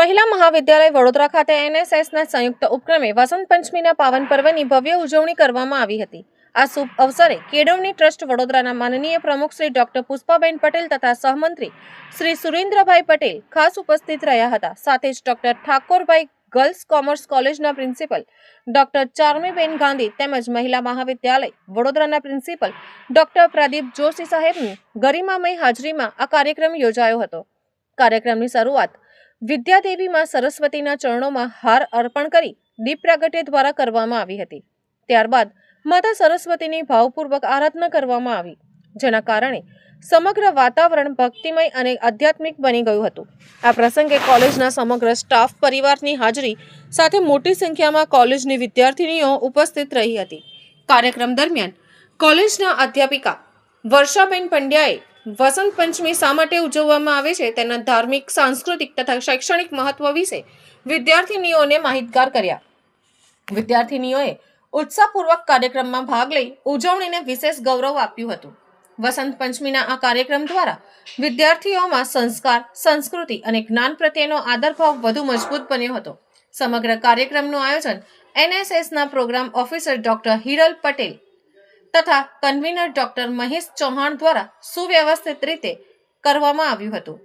મહિલા મહાવિદ્યાલય વડોદરા ખાતે એનએસએસના સંયુક્ત ઉપક્રમે વસંત પંચમીના પાવન પર્વની ભવ્ય ઉજવણી કરવામાં આવી હતી. આ શુભ અવસરે કેળવણી ટ્રસ્ટ વડોદરાના માનનીય પ્રમુખ શ્રી ડોક્ટર પુષ્પાબેન પટેલ તથા સહમંત્રી શ્રી સુરેન્દ્રભાઈ પટેલ ખાસ ઉપસ્થિત રહ્યા હતા. સાથે જ ડોક્ટર ઠાકોરભાઈ ગર્લ્સ કોમર્સ કોલેજના પ્રિન્સિપલ ડોક્ટર ચારમીબેન ગાંધી તેમજ મહિલા મહાવિદ્યાલય વડોદરાના પ્રિન્સિપલ ડોક્ટર પ્રદીપ જોશી સાહેબની ગરિમામય હાજરીમાં આ કાર્યક્રમ યોજાયો હતો. કાર્યક્રમની શરૂઆત વિદ્યાદેવીમાં સરસ્વતીના ચરણોમાં હાર અર્પણ કરી દીપ પ્રાગટ્ય દ્વારા કરવામાં આવી હતી. ત્યારબાદ માતા સરસ્વતીની ભાવપૂર્વક આરાધના કરવામાં આવી, જેના કારણે સમગ્ર વાતાવરણ ભક્તિમય અને આધ્યાત્મિક બની ગયું હતું. આ પ્રસંગે કોલેજના સમગ્ર સ્ટાફ પરિવારની હાજરી સાથે મોટી સંખ્યામાં કોલેજની વિદ્યાર્થીનીઓ ઉપસ્થિત રહી હતી. કાર્યક્રમ દરમિયાન કોલેજના અધ્યાપિકા વર્ષાબેન પંડ્યાએ વસંત પંચમી શા માટે ઉજવવામાં આવે છે? તેના ધાર્મિક, સાંસ્કૃતિક તથા શૈક્ષણિક મહત્વ વિશે વિદ્યાર્થીનીઓને માહિતગાર કર્યા. વિદ્યાર્થીનીઓએ ઉત્સાહપૂર્વક કાર્યક્રમમાં ભાગ લઈ ઉજવણીને વિશેષ ગૌરવ આપ્યું હતું. વસંત પંચમીના આ કાર્યક્રમ દ્વારા વિદ્યાર્થીઓમાં સંસ્કાર, સંસ્કૃતિ અને જ્ઞાન પ્રત્યેનો આદરભાવ વધુ મજબૂત બન્યો હતો. સમગ્ર કાર્યક્રમનું આયોજન એનએસએસના program officer doctor Hiral Patel તથા કન્વીનર ડોક્ટર મહેશ ચૌહાણ દ્વારા સુવ્યવસ્થિત રીતે કરવામાં આવ્યું હતું.